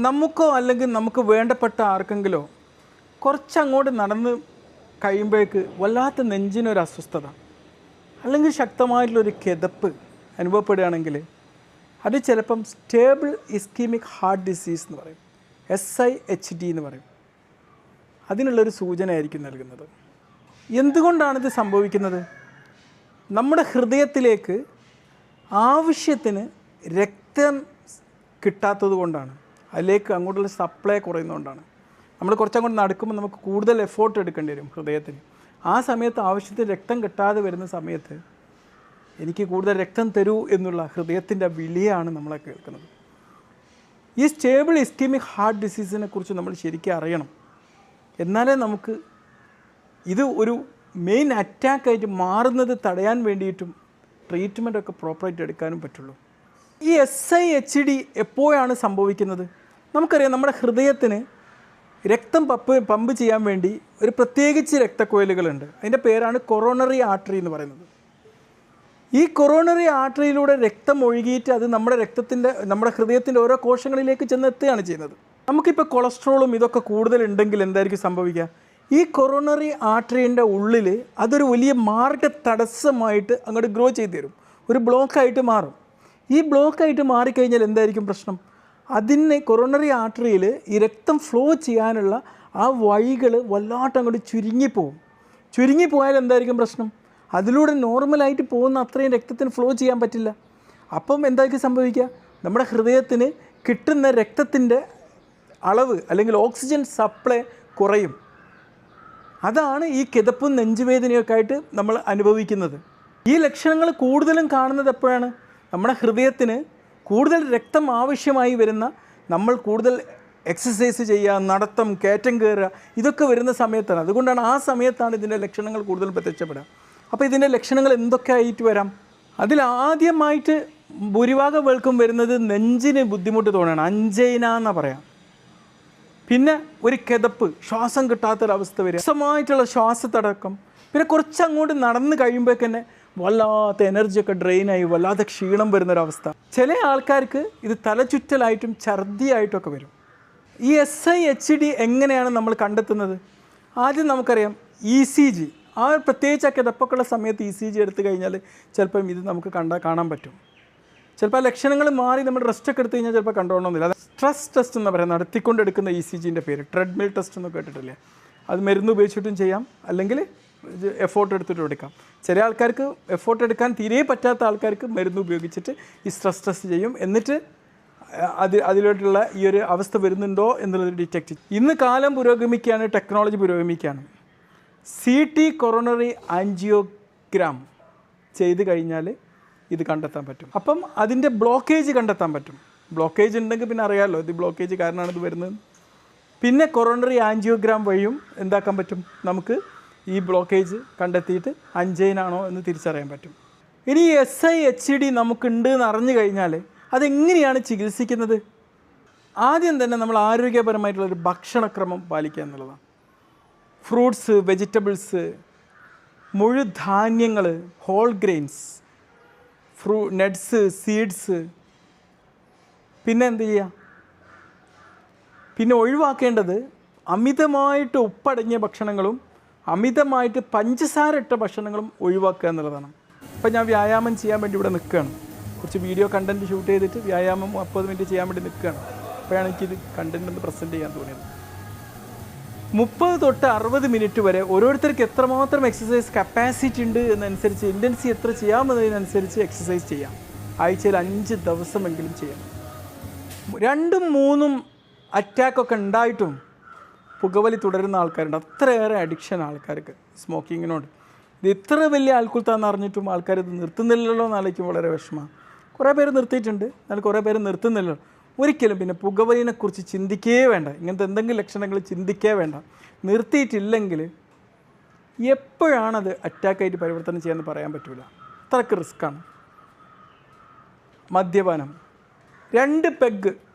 നമുക്കോ അല്ലെങ്കിൽ നമുക്ക് വേണ്ടപ്പെട്ട ആർക്കെങ്കിലോ കുറച്ചങ്ങോട്ട് നടന്ന് കഴിയുമ്പോഴേക്ക് വല്ലാത്ത നെഞ്ചിനൊരു അസ്വസ്ഥത അല്ലെങ്കിൽ ശക്തമായിട്ടുള്ളൊരു കിതപ്പ് അനുഭവപ്പെടുകയാണെങ്കിൽ അത് ചിലപ്പം സ്റ്റേബിൾ ഇസ്കീമിക് ഹാർട്ട് ഡിസീസ് എന്ന് പറയും. എസ് ഐ എച്ച് ഡി എന്ന് പറയും. അതിനുള്ളൊരു സൂചനയായിരിക്കും നൽകുന്നത്. എന്തുകൊണ്ടാണിത് സംഭവിക്കുന്നത്? നമ്മുടെ ഹൃദയത്തിലേക്ക് ആവശ്യത്തിന് രക്തം കിട്ടാത്തത് കൊണ്ടാണ്. അതിലേക്ക് അങ്ങോട്ടുള്ള സപ്ലൈ കുറയുന്നതുകൊണ്ടാണ്. നമ്മൾ കുറച്ചങ്ങോട്ട് നടക്കുമ്പോൾ നമുക്ക് കൂടുതൽ എഫോർട്ട് എടുക്കേണ്ടി വരും ഹൃദയത്തിന്. ആ സമയത്ത് ആവശ്യത്തിന് രക്തം കിട്ടാതെ വരുന്ന സമയത്ത് എനിക്ക് കൂടുതൽ രക്തം തരൂ എന്നുള്ള ഹൃദയത്തിന്റെ വിളിയാണ് നമ്മളെ കേൾക്കുന്നത്. ഈ സ്റ്റേബിൾ ഇസ്കീമിക് ഹാർട്ട് ഡിസീസിനെ കുറിച്ച് നമ്മൾ ശരിക്കും അറിയണം. എന്നാലേ നമുക്ക് ഇത് ഒരു മെയിൻ അറ്റാക്കായിട്ട് മാറുന്നത് തടയാൻ വേണ്ടിയിട്ടും ട്രീറ്റ്മെന്റ് ഒക്കെ പ്രോപ്പറായിട്ട് എടുക്കാനും പറ്റുള്ളൂ. ഈ എസ് ഐ എച്ച് ഡി എപ്പോഴാണ് സംഭവിക്കുന്നത്? നമുക്കറിയാം നമ്മുടെ ഹൃദയത്തിന് രക്തം പപ്പ് പമ്പ് ചെയ്യാൻ വേണ്ടി ഒരു പ്രത്യേകിച്ച് രക്തക്കുഴലുകളുണ്ട് അതിന്റെ പേരാണ് കൊറോണറി ആർട്ടറി എന്ന് പറയുന്നത്. ഈ കൊറോണറി ആർട്ടറിയിലൂടെ രക്തം ഒഴുകിയിട്ട് അത് നമ്മുടെ രക്തത്തിന്റെ നമ്മുടെ ഹൃദയത്തിന്റെ ഓരോ കോശങ്ങളിലേക്ക് ചെന്ന് എത്തുകയാണ് ചെയ്യുന്നത്. നമുക്കിപ്പോൾ കൊളസ്ട്രോളും ഇതൊക്കെ കൂടുതലുണ്ടെങ്കിൽ എന്തായിരിക്കും സംഭവിക്കുക? ഈ കൊറോണറി ആർട്ടറിന്റെ ഉള്ളിൽ അതൊരു വലിയ മാർഗ തടസ്സമായിട്ട് അങ്ങോട്ട് ഗ്രോ ചെയ്ത് തരും. ഒരു ബ്ലോക്കായിട്ട് മാറും. ഈ ബ്ലോക്കായിട്ട് മാറിക്കഴിഞ്ഞാൽ എന്തായിരിക്കും പ്രശ്നം? അതിന് കൊറോണറി ആർട്ടറിയിൽ ഈ രക്തം ഫ്ലോ ചെയ്യാനുള്ള ആ വഴികൾ വല്ലാട്ട് അങ്ങോട്ട് ചുരുങ്ങിപ്പോവും. ചുരുങ്ങിപ്പോയാൽ എന്തായിരിക്കും പ്രശ്നം? അതിലൂടെ നോർമലായിട്ട് പോകുന്ന അത്രയും രക്തത്തിന് ഫ്ലോ ചെയ്യാൻ പറ്റില്ല. അപ്പം എന്തായിരിക്കും സംഭവിക്കുക? നമ്മുടെ ഹൃദയത്തിന് കിട്ടുന്ന രക്തത്തിന്റെ അളവ് അല്ലെങ്കിൽ ഓക്സിജൻ സപ്ലൈ കുറയും. അതാണ് ഈ കിതപ്പും നെഞ്ചുവേദനയൊക്കെ ആയിട്ട് നമ്മൾ അനുഭവിക്കുന്നത്. ഈ ലക്ഷണങ്ങൾ കൂടുതലും കാണുന്നത് എപ്പോഴാണ്? നമ്മുടെ ഹൃദയത്തിന് കൂടുതൽ രക്തം ആവശ്യമായി വരുന്ന നമ്മൾ കൂടുതൽ എക്സസൈസ് ചെയ്യുക നടത്തം കയറ്റം കയറുക ഇതൊക്കെ വരുന്ന സമയത്താണ്. അതുകൊണ്ടാണ് ആ സമയത്താണ് ഇതിന്റെ ലക്ഷണങ്ങൾ കൂടുതൽ പ്രത്യക്ഷപ്പെടുക. അപ്പോൾ ഇതിന്റെ ലക്ഷണങ്ങൾ എന്തൊക്കെ ആയിട്ട് വരാം? അതിൽ ആദ്യമായിട്ട് ഭൂരിഭാഗം പേർക്കും വരുന്നത് നെഞ്ചിന് ബുദ്ധിമുട്ട് തോന്നുകയാണ്. അഞ്ചൈന എന്ന് പറയാം. പിന്നെ ഒരു കിതപ്പ് ശ്വാസം കിട്ടാത്തൊരവസ്ഥ വരിക. രസമായിട്ടുള്ള ശ്വാസത്തടക്കം പിന്നെ കുറച്ച് അങ്ങോട്ട് നടന്ന് കഴിയുമ്പോൾ തന്നെ വല്ലാത്ത എനർജിയൊക്കെ ഡ്രെയിനായി വല്ലാത്ത ക്ഷീണം വരുന്നൊരവസ്ഥ. ചില ആൾക്കാർക്ക് ഇത് തലചുറ്റലായിട്ടും ഛർദിയായിട്ടൊക്കെ വരും. ഈ എസ് ഐ എച്ച് ഡി എങ്ങനെയാണ് നമ്മൾ കണ്ടെത്തുന്നത്? ആദ്യം നമുക്കറിയാം ഇ സി ജി ആ പ്രത്യേകിച്ച് ആ കിതപ്പൊക്കെയുള്ള സമയത്ത് ഇ സി ജി എടുത്തു കഴിഞ്ഞാൽ ചിലപ്പം ഇത് നമുക്ക് കണ്ട കാണാൻ പറ്റും. ചിലപ്പോൾ ആ ലക്ഷണങ്ങൾ മാറി നമ്മൾ റെസ്റ്റ് ഒക്കെ എടുത്തു കഴിഞ്ഞാൽ ചിലപ്പോൾ കണ്ടുകൊള്ളണമെന്നില്ല അത് സ്ട്രെസ് ടെസ്റ്റ് എന്ന് പറയുന്നത് നടത്തിക്കൊണ്ടെടുക്കുന്ന ഇ സി ജിന്റെ പേര്. ട്രെഡ്മിൽ ടെസ്റ്റ് എന്ന് കേട്ടിട്ടില്ലേ? അത് മരുന്ന് ഉപയോഗിച്ചിട്ടും ചെയ്യാം. അല്ലെങ്കിൽ എഫോർട്ട് എടുത്തിട്ട് എടുക്കാം. ചില ആൾക്കാർക്ക് എഫോർട്ട് എടുക്കാൻ തീരെ പറ്റാത്ത ആൾക്കാർക്ക് മരുന്ന് ഉപയോഗിച്ചിട്ട് ഈ സ്ട്രെസ് ടെസ്റ്റ് ചെയ്യും. എന്നിട്ട് അത് അതിലോട്ടുള്ള ഈ ഒരു അവസ്ഥ വരുന്നുണ്ടോ എന്നുള്ളത് ഡിറ്റക്ട് ഇന്ന് കാലം പുരോഗമിക്കുകയാണ് ടെക്നോളജി പുരോഗമിക്കുകയാണ്. സി ടി കൊറോണറി ആൻജിയോഗ്രാം ചെയ്ത് കഴിഞ്ഞാൽ ഇത് കണ്ടെത്താൻ പറ്റും. അപ്പം അതിന്റെ ബ്ലോക്കേജ് കണ്ടെത്താൻ പറ്റും. ബ്ലോക്കേജ് ഉണ്ടെങ്കിൽ പിന്നെ അറിയാമല്ലോ ഇത് ബ്ലോക്കേജ് കാരണമാണ് ഇത് വരുന്നത്. പിന്നെ കൊറോണറി ആൻജിയോഗ്രാം വഴിയും എന്താക്കാൻ പറ്റും? നമുക്ക് ഈ ബ്ലോക്കേജ് കണ്ടെത്തിയിട്ട് അഞ്ചൈനാണോ എന്ന് തിരിച്ചറിയാൻ പറ്റും. ഇനി എസ് ഐ എച്ച് ഡി നമുക്കുണ്ട് എന്ന് അറിഞ്ഞു കഴിഞ്ഞാൽ അതെങ്ങനെയാണ് ചികിത്സിക്കുന്നത്? ആദ്യം തന്നെ നമ്മൾ ആരോഗ്യപരമായിട്ടുള്ളൊരു ഭക്ഷണക്രമം പാലിക്കുക എന്നുള്ളതാണ്. ഫ്രൂട്ട്സ് വെജിറ്റബിൾസ് മുഴുധാന്യങ്ങൾ ഹോൾ ഗ്രെയിൻസ് ഫ്രൂ നട്ട്സ് സീഡ്സ് പിന്നെ എന്ത് ചെയ്യുക? പിന്നെ ഒഴിവാക്കേണ്ടത് അമിതമായിട്ട് ഉപ്പടങ്ങിയ ഭക്ഷണങ്ങളും അമിതമായിട്ട് പഞ്ചസാര ഇട്ട ഭക്ഷണങ്ങളും ഒഴിവാക്കുക എന്നുള്ളതാണ്. ഇപ്പം ഞാൻ വ്യായാമം ചെയ്യാൻ വേണ്ടി ഇവിടെ നിൽക്കുകയാണ്. കുറച്ച് വീഡിയോ കണ്ടന്റ് ഷൂട്ട് ചെയ്തിട്ട് വ്യായാമം മുപ്പത് മിനിറ്റ് ചെയ്യാൻ വേണ്ടി നിൽക്കുകയാണ്. അപ്പോഴാണ് എനിക്കിത് കണ്ടന്റ് ഒന്ന് പ്രസന്റ് ചെയ്യാൻ തോന്നിയത്. മുപ്പത് തൊട്ട് അറുപത് മിനിറ്റ് വരെ ഓരോരുത്തർക്ക് എത്രമാത്രം എക്സസൈസ് കപ്പാസിറ്റി ഉണ്ട് എന്നനുസരിച്ച് ഇന്റൻസി എത്ര ചെയ്യാമെന്നതിനനുസരിച്ച് എക്സസൈസ് ചെയ്യാം. ആഴ്ചയിൽ അഞ്ച് ദിവസമെങ്കിലും ചെയ്യാം. രണ്ടും മൂന്നും അറ്റാക്കൊക്കെ ഉണ്ടായിട്ടും പുകവലി തുടരുന്ന ആൾക്കാരുണ്ട്. അത്രയേറെ അഡിക്ഷൻ ആൾക്കാർക്ക് സ്മോക്കിങ്ങിനോട് ഇത് ഇത്ര വലിയ ആൾക്കുത്താന്ന് അറിഞ്ഞിട്ടും ആൾക്കാർ ഇത് നിർത്തുന്നില്ലല്ലോ എന്ന് ആലോചിക്കും വളരെ വിഷമമാണ്. കുറേ പേര് നിർത്തിയിട്ടുണ്ട്. എന്നാൽ കുറേ പേര് നിർത്തുന്നില്ലല്ലോ. ഒരിക്കലും പിന്നെ പുകവലിനെക്കുറിച്ച് ചിന്തിക്കേ വേണ്ട. ഇങ്ങനത്തെ എന്തെങ്കിലും ലക്ഷണങ്ങൾ ചിന്തിക്കേ വേണ്ട. നിർത്തിയിട്ടില്ലെങ്കിൽ എപ്പോഴാണത് അറ്റാക്കായിട്ട് പരിവർത്തനം ചെയ്യാമെന്ന് പറയാൻ പറ്റില്ല അത്രയ്ക്ക് റിസ്ക്കാണ് മദ്യപാനം. രണ്ട് പെഗ്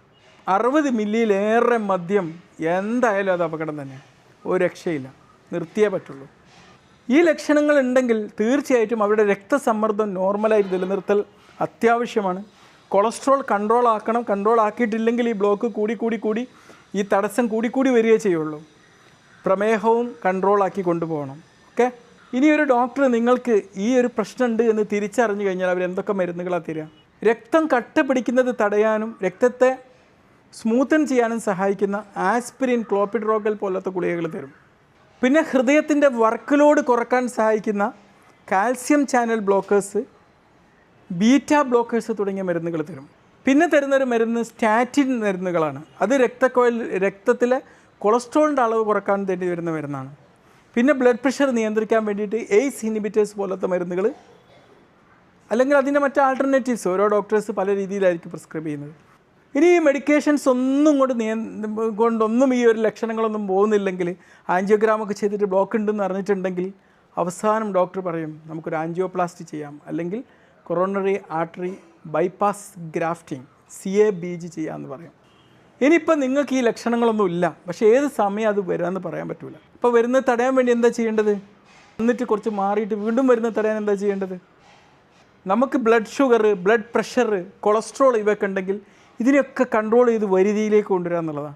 അറുപത് മില്ലിയിലേറെ മദ്യം എന്തായാലും അത് അപകടം തന്നെ. ഒരു രക്ഷയില്ല. നിർത്തിയേ പറ്റുള്ളൂ. ഈ ലക്ഷണങ്ങൾ ഉണ്ടെങ്കിൽ തീർച്ചയായിട്ടും അവരുടെ രക്തസമ്മർദ്ദം നോർമലായി നിലനിർത്തൽ അത്യാവശ്യമാണ്. കൊളസ്ട്രോൾ കൺട്രോൾ ആക്കണം. കൺട്രോൾ ആക്കിയിട്ടില്ലെങ്കിൽ ഈ ബ്ലോക്ക് കൂടി കൂടി കൂടി ഈ തടസ്സം കൂടി കൂടി വരികയേ ചെയ്യുള്ളൂ. പ്രമേഹവും കൺട്രോൾ ആക്കി കൊണ്ടുപോകണം. ഓക്കെ ഇനി ഒരു ഡോക്ടർ നിങ്ങൾക്ക് ഈ ഒരു പ്രശ്നമുണ്ട് എന്ന് തിരിച്ചറിഞ്ഞു കഴിഞ്ഞാൽ അവർ എന്തൊക്കെ മരുന്നുകളാണ് തരിക? രക്തം കട്ട പിടിക്കുന്നത് തടയാനും രക്തത്തെ സ്മൂത്തൻ ചെയ്യാനും സഹായിക്കുന്ന ആസ്പിരിൻ ക്ലോപ്പിഡ്രോഗൽ പോലത്തെ ഗുളികകൾ തരും. പിന്നെ ഹൃദയത്തിന്റെ വർക്ക് ലോഡ് കുറയ്ക്കാൻ സഹായിക്കുന്ന calcium channel blockers beta blockers തുടങ്ങിയ മരുന്നുകൾ തരും. പിന്നെ തരുന്നൊരു മരുന്ന് സ്റ്റാറ്റിൻ മരുന്നുകളാണ്. അത് രക്തക്കോയിൽ രക്തത്തിലെ കൊളസ്ട്രോളിന്റെ അളവ് കുറയ്ക്കാൻ വേണ്ടി വരുന്ന മരുന്നാണ്. പിന്നെ ബ്ലഡ് പ്രഷർ നിയന്ത്രിക്കാൻ വേണ്ടിയിട്ട് എയ്സ് ഇൻഹിബിറ്റേഴ്സ് പോലത്തെ മരുന്നുകൾ അല്ലെങ്കിൽ അതിന്റെ മറ്റ് ആൾട്ടർനേറ്റീവ്സ് ഓരോ ഡോക്ടേഴ്സ് പല രീതിയിലായിരിക്കും പ്രിസ്ക്രൈബ് ചെയ്യുന്നത്. ഇനി ഈ മെഡിക്കേഷൻസ് ഒന്നും കൊണ്ട് നിയ കൊണ്ടൊന്നും ഈ ഒരു ലക്ഷണങ്ങളൊന്നും പോകുന്നില്ലെങ്കിൽ ആൻജിയോഗ്രാമൊക്കെ ചെയ്തിട്ട് ബ്ലോക്ക് ഉണ്ടെന്ന് അറിഞ്ഞിട്ടുണ്ടെങ്കിൽ അവസാനം ഡോക്ടർ പറയും നമുക്കൊരു ആൻജിയോപ്ലാസ്റ്റി ചെയ്യാം. അല്ലെങ്കിൽ coronary artery bypass grafting C A B G ചെയ്യാമെന്ന് പറയും. ഇനിയിപ്പോൾ നിങ്ങൾക്ക് ഈ ലക്ഷണങ്ങളൊന്നും ഇല്ല. പക്ഷേ ഏത് സമയം അത് വരാമെന്ന് പറയാൻ പറ്റില്ല ഇപ്പോൾ വരുന്നത് തടയാൻ വേണ്ടി എന്താ ചെയ്യേണ്ടത്? എന്നിട്ട് കുറച്ച് മാറിയിട്ട് വീണ്ടും വരുന്നത് തടയാൻ എന്താ ചെയ്യേണ്ടത്? നമുക്ക് blood sugar blood pressure cholesterol ഇവയൊക്കെ ഉണ്ടെങ്കിൽ ഇതിനെയൊക്കെ കൺട്രോൾ ചെയ്ത് വരുതിയിലേക്ക് കൊണ്ടുവരിക എന്നുള്ളതാണ്